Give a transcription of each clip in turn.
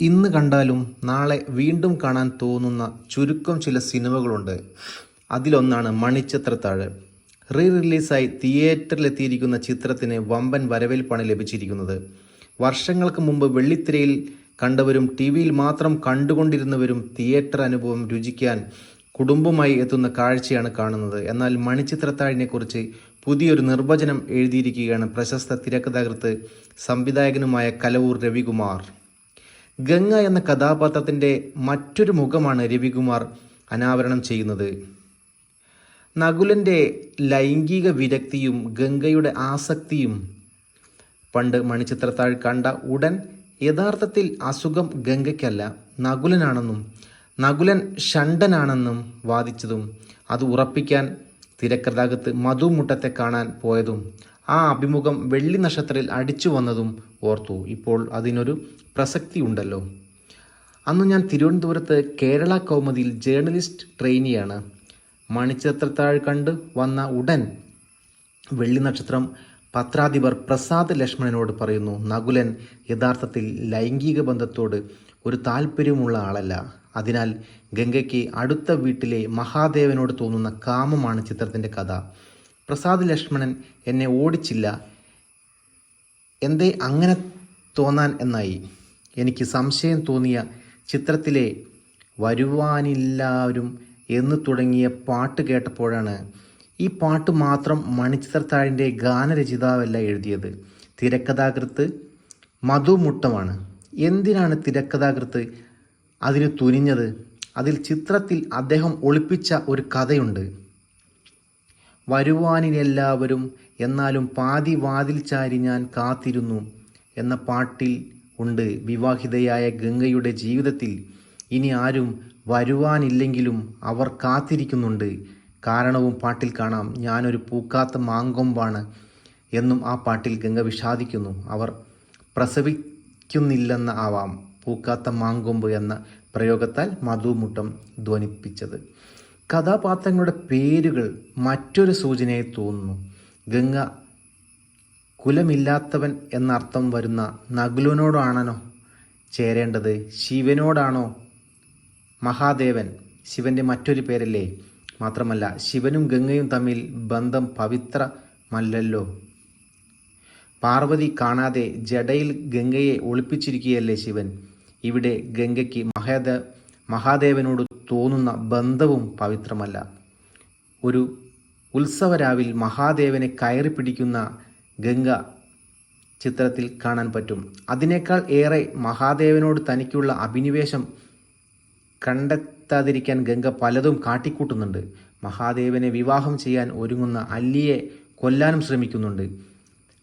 ഇന്ന് കണ്ടാലും നാളെ വീണ്ടും കാണാൻ തോന്നുന്ന ചുരുക്കം ചില സിനിമകളുണ്ട്. അതിലൊന്നാണ് മണിച്ചിത്രത്താഴ് റീ റിലീസായി തിയേറ്ററിലെത്തിയിരിക്കുന്ന ചിത്രത്തിന് വമ്പൻ വരവേൽപ്പാണ് ലഭിച്ചിരിക്കുന്നത്. വർഷങ്ങൾക്ക് മുമ്പ് വെള്ളിത്തിരയിൽ കണ്ടവരും ടി വിയിൽ മാത്രം കണ്ടുകൊണ്ടിരുന്നവരും തിയേറ്റർ അനുഭവം രുചിക്കാൻ കുടുംബമായി എത്തുന്ന കാഴ്ചയാണ് കാണുന്നത്. എന്നാൽ മണിച്ചിത്രത്താഴിനെക്കുറിച്ച് പുതിയൊരു നിർവചനം എഴുതിയിരിക്കുകയാണ് പ്രശസ്ത തിരക്കഥാകൃത്ത് സംവിധായകനുമായ കലവൂർ രവികുമാർ. ഗംഗ എന്ന കഥാപാത്രത്തിന്റെ മറ്റൊരു മുഖമാണ് രവികുമാർ അനാവരണം ചെയ്യുന്നത്. നകുലന്റെ ലൈംഗിക വിരക്തിയും ഗംഗയുടെ ആസക്തിയും പണ്ട് മണിച്ചിത്രത്താഴ് കണ്ട ഉടൻ യഥാർത്ഥത്തിൽ അസുഖം ഗംഗയ്ക്കല്ല നകുലനാണെന്നും നകുലൻ ഷണ്ടനാണെന്നും വാദിച്ചതും അത് ഉറപ്പിക്കാൻ തിരക്കഥാകത്ത് മധുമുട്ടത്തെ കാണാൻ പോയതും ആ അഭിമുഖം വെള്ളി നക്ഷത്രത്തിൽ അടിച്ചു വന്നതും ഓർത്തു. ഇപ്പോൾ അതിനൊരു പ്രസക്തി ഉണ്ടല്ലോ അന്ന് ഞാൻ തിരുവനന്തപുരത്ത് കേരള കൗമുദിയിൽ ജേർണലിസ്റ്റ് ട്രെയിനിയാണ്. മണിച്ചിത്രത്താഴ് കണ്ട് വന്ന ഉടൻ വെള്ളി നക്ഷത്രം പത്രാധിപർ പ്രസാദ് ലക്ഷ്മണനോട് പറയുന്നു നകുലൻ യഥാർത്ഥത്തിൽ ലൈംഗിക ബന്ധത്തോട് ഒരു താല്പര്യമുള്ള ആളല്ല. അതിനാൽ ഗംഗയ്ക്ക് അടുത്ത വീട്ടിലെ മഹാദേവനോട് തോന്നുന്ന കാമമാണ് ചിത്രത്തിന്റെ കഥ. പ്രസാദ് ലക്ഷ്മണൻ എന്നെ ഓടിച്ചില്ല. എന്തേ അങ്ങനെ തോന്നാൻ എന്നായി? എനിക്ക് സംശയം തോന്നിയ ചിത്രത്തിലെ വരുവാനില്ലാവരും എന്ന് തുടങ്ങിയ പാട്ട് കേട്ടപ്പോഴാണ് ഈ പാട്ട് മാത്രം മണിച്ചിത്രത്താഴിന്റെ ഗാനരചിതാവല്ല എഴുതിയത്. തിരക്കഥാകൃത്ത് മധുമുട്ടമാണ്. എന്തിനാണ് തിരക്കഥാകൃത്ത് അതിന് തുനിഞ്ഞത്? അതിൽ ചിത്രത്തിൽ അദ്ദേഹം ഒളിപ്പിച്ച ഒരു കഥയുണ്ട്. വരുവാനിനെല്ലാവരും എന്നാലും പാതി വാതിൽ ചാരി ഞാൻ കാത്തിരുന്നു എന്ന പാട്ടിൽ ഉണ്ട് വിവാഹിതയായ ഗംഗയുടെ ജീവിതത്തിൽ. ഇനി ആരും വരുവാനില്ലെങ്കിലും അവർ കാത്തിരിക്കുന്നുണ്ട്. കാരണവും പാട്ടിൽ കാണാം. ഞാനൊരു പൂക്കാത്ത മാങ്കൊമ്പാണ് എന്നും ആ പാട്ടിൽ ഗംഗ വിഷാദിക്കുന്നു. അവർ പ്രസവിക്കുന്നില്ലെന്ന ആവാം. പൂക്കാത്ത മാങ്കൊമ്പ് എന്ന പ്രയോഗത്താൽ മധുമുട്ടം ധ്വനിപ്പിച്ചത്. കഥാപാത്രങ്ങളുടെ പേരുകൾ മറ്റൊരു സൂചനയായി തോന്നുന്നു. ഗംഗ കുലമില്ലാത്തവൻ എന്നർത്ഥം വരുന്ന നകുലനോടാണോ ചേരേണ്ടത്? ശിവനോടാണോ? മഹാദേവൻ ശിവന്റെ മറ്റൊരു പേരല്ലേ? മാത്രമല്ല ശിവനും ഗംഗയും തമ്മിൽ ബന്ധം പവിത്രമല്ലല്ലോ. പാർവതി കാണാതെ ജടയിൽ ഗംഗയെ ഒളിപ്പിച്ചിരിക്കുകയല്ലേ ശിവൻ? ഇവിടെ ഗംഗയ്ക്ക് മഹാദേ മഹാദേവനോട് തോന്നുന്ന ബന്ധവും പവിത്രമല്ല. ഒരു ഉത്സവരാവിൽ മഹാദേവനെ കയറി പിടിക്കുന്ന ഗംഗ ചിത്രത്തിൽ കാണാൻ പറ്റും. അതിനേക്കാൾ ഏറെ മഹാദേവനോട് തനിക്കുള്ള അഭിനിവേശം കണ്ടെത്താതിരിക്കാൻ ഗംഗ പലതും കാട്ടിക്കൂട്ടുന്നുണ്ട്. മഹാദേവനെ വിവാഹം ചെയ്യാൻ ഒരുങ്ങുന്ന അല്ലിയെ കൊല്ലാനും ശ്രമിക്കുന്നുണ്ട്.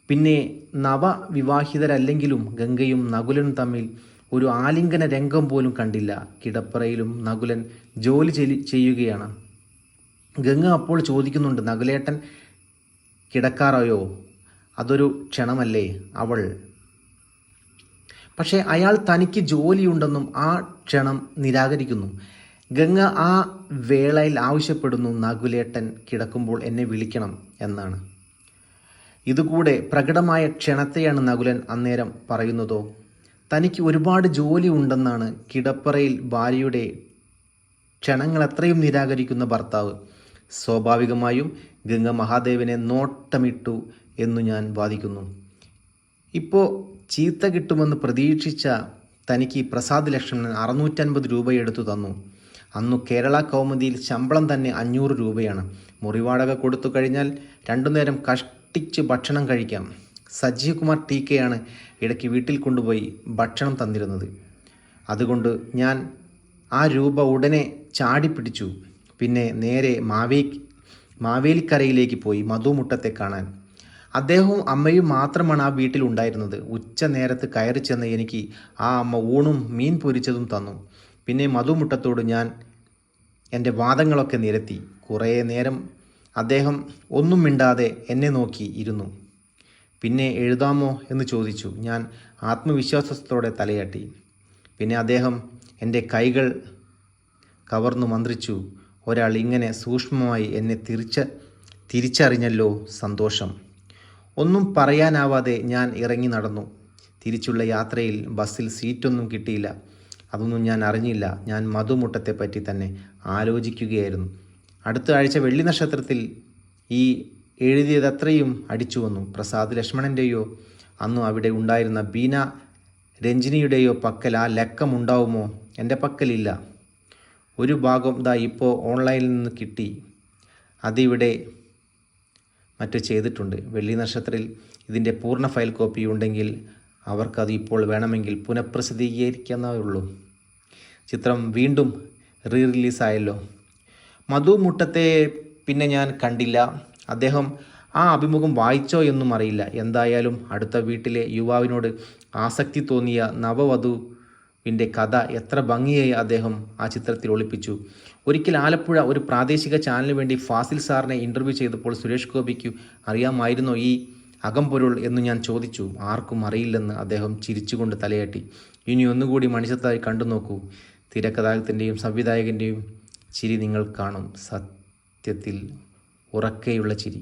പിന്നെ നവവിവാഹിതരല്ലെങ്കിലും ഗംഗയും നകുലനും തമ്മിൽ ഒരു ആലിംഗന രംഗം പോലും കണ്ടില്ല. കിടപ്പറയിലും നകുലൻ ജോലി ചെയ്യുകയാണ്. ഗംഗ അപ്പോൾ ചോദിക്കുന്നുണ്ട് നകുലേട്ടൻ കിടക്കാറായോ? അതൊരു ക്ഷണമല്ലേ അവൾ? പക്ഷേ അയാൾ തനിക്ക് ജോലിയുണ്ടെന്നും ആ ക്ഷണം നിരാകരിക്കുന്നു. ഗംഗ ആ വേളയിൽ ആവശ്യപ്പെടുന്നു നകുലേട്ടൻ കിടക്കുമ്പോൾ എന്നെ വിളിക്കണം എന്നാണ്. ഇതുകൂടെ പ്രകടമായ ക്ഷണത്തെയാണ് നകുലൻ അന്നേരം പറയുന്നതോ? തനിക്ക് ഒരുപാട് ജോലി ഉണ്ടെന്നാണ് കിടപ്പറയിൽ ഭാര്യയുടെ ക്ഷണങ്ങൾ അത്രയും നിരാകരിക്കുന്ന ഭർത്താവ്. സ്വാഭാവികമായും ഗംഗ മഹാദേവനെ നോട്ടമിട്ടു എന്നു ഞാൻ വാദിക്കുന്നു. ഇപ്പോൾ ചീത്ത കിട്ടുമെന്ന് പ്രതീക്ഷിച്ച തനിക്ക് പ്രസാദ് ലക്ഷ്മണൻ അറുന്നൂറ്റൻപത് രൂപ എടുത്തു തന്നു. അന്നു കേരള കൗമുദിയിൽ ശമ്പളം തന്നെ അഞ്ഞൂറ് രൂപയാണ്. മുറിവാടക കൊടുത്തു കഴിഞ്ഞാൽ രണ്ടു നേരം കഷ്ടിച്ച് ഭക്ഷണം കഴിക്കാം. സജീവ് കുമാർ ടി കെയാണ് ഇടയ്ക്ക് വീട്ടിൽ കൊണ്ടുപോയി ഭക്ഷണം തന്നിരുന്നത്. അതുകൊണ്ട് ഞാൻ ആ രൂപ ഉടനെ ചാടിപ്പിടിച്ചു. പിന്നെ നേരെ മാവേ മാവേലിക്കരയിലേക്ക് പോയി മധുമുട്ടത്തെ കാണാൻ. അദ്ദേഹവും അമ്മയും മാത്രമാണ് ആ വീട്ടിൽ ഉണ്ടായിരുന്നത്. ഉച്ച നേരത്ത് കയറി ചെന്ന് എനിക്ക് ആ അമ്മ ഊണും മീൻ പൊരിച്ചതും തന്നു. പിന്നെ മധുമുട്ടത്തോട് ഞാൻ എന്റെ വാദങ്ങളൊക്കെ നിരത്തി. കുറേ നേരം അദ്ദേഹം ഒന്നും മിണ്ടാതെ എന്നെ നോക്കി ഇരുന്നു. പിന്നെ എഴുതാമോ എന്ന് ചോദിച്ചു. ഞാൻ ആത്മവിശ്വാസത്തോടെ തലയാട്ടി. പിന്നെ അദ്ദേഹം എന്റെ കൈകൾ കവർന്നു മന്ത്രിച്ചു. ഒരാൾ ഇങ്ങനെ സൂക്ഷ്മമായി എന്നെ തിരിച്ച തിരിച്ചറിഞ്ഞല്ലോ സന്തോഷം. ഒന്നും പറയാനാവാതെ ഞാൻ ഇറങ്ങി നടന്നു. തിരിച്ചുള്ള യാത്രയിൽ ബസ്സിൽ സീറ്റൊന്നും കിട്ടിയില്ല. അതൊന്നും ഞാൻ അറിഞ്ഞില്ല. ഞാൻ മധുമുട്ടത്തെപ്പറ്റി തന്നെ ആലോചിക്കുകയായിരുന്നു. അടുത്ത ആഴ്ച വെള്ളി നക്ഷത്രത്തിൽ ഈ എഴുതിയതത്രയും അടിച്ചു വന്നു. പ്രസാദ് ലക്ഷ്മണന്റെയോ അന്നു അവിടെ ഉണ്ടായിരുന്ന ബീന രഞ്ജിനിയുടെയോ പക്കൽ ആ ലക്കമുണ്ടാവുമോ എന്റെ പക്കലില്ല. ഒരു ഭാഗം ദാ ഇപ്പോൾ ഓൺലൈനിൽ നിന്ന് കിട്ടി. അതിവിടെ മറ്റു ചെയ്തിട്ടുണ്ട്. വെള്ളി നക്ഷത്രത്തിൽ ഇതിന്റെ പൂർണ ഫയൽ കോപ്പി ഉണ്ടെങ്കിൽ അവർക്കത് ഇപ്പോൾ വേണമെങ്കിൽ പുനഃപ്രസിദ്ധീകരിക്കുന്നേ ഉള്ളൂ ചിത്രം വീണ്ടും റീ റിലീസായല്ലോ മധു മുട്ടത്തെ പിന്നെ ഞാൻ കണ്ടില്ല. അദ്ദേഹം ആ അഭിമുഖം വായിച്ചോ എന്നും അറിയില്ല. എന്തായാലും അടുത്ത വീട്ടിലെ യുവാവിനോട് ആസക്തി തോന്നിയ നവവധുവിന്റെ കഥ എത്ര ഭംഗിയായി അദ്ദേഹം ആ ചിത്രത്തിൽ ഒളിപ്പിച്ചു. ഒരിക്കൽ ആലപ്പുഴ ഒരു പ്രാദേശിക ചാനലിന് വേണ്ടി ഫാസിൽ സാറിനെ ഇന്റർവ്യൂ ചെയ്തപ്പോൾ സുരേഷ് ഗോപിക്ക് അറിയാമായിരുന്നോ ഈ അകംപൊരുൾ എന്ന് ഞാൻ ചോദിച്ചു. ആർക്കും അറിയില്ലെന്ന് അദ്ദേഹം ചിരിച്ചുകൊണ്ട് തലയാട്ടി. ഇനി ഒന്നുകൂടി മണിച്ചത്തായി കണ്ടു നോക്കൂ തിരക്കഥാകത്തിന്റെയും സംവിധായകന്റെയും ചിരി നിങ്ങൾ കാണും. സത്യത്തിൽ ഉറക്കെയുള്ള ചിരി.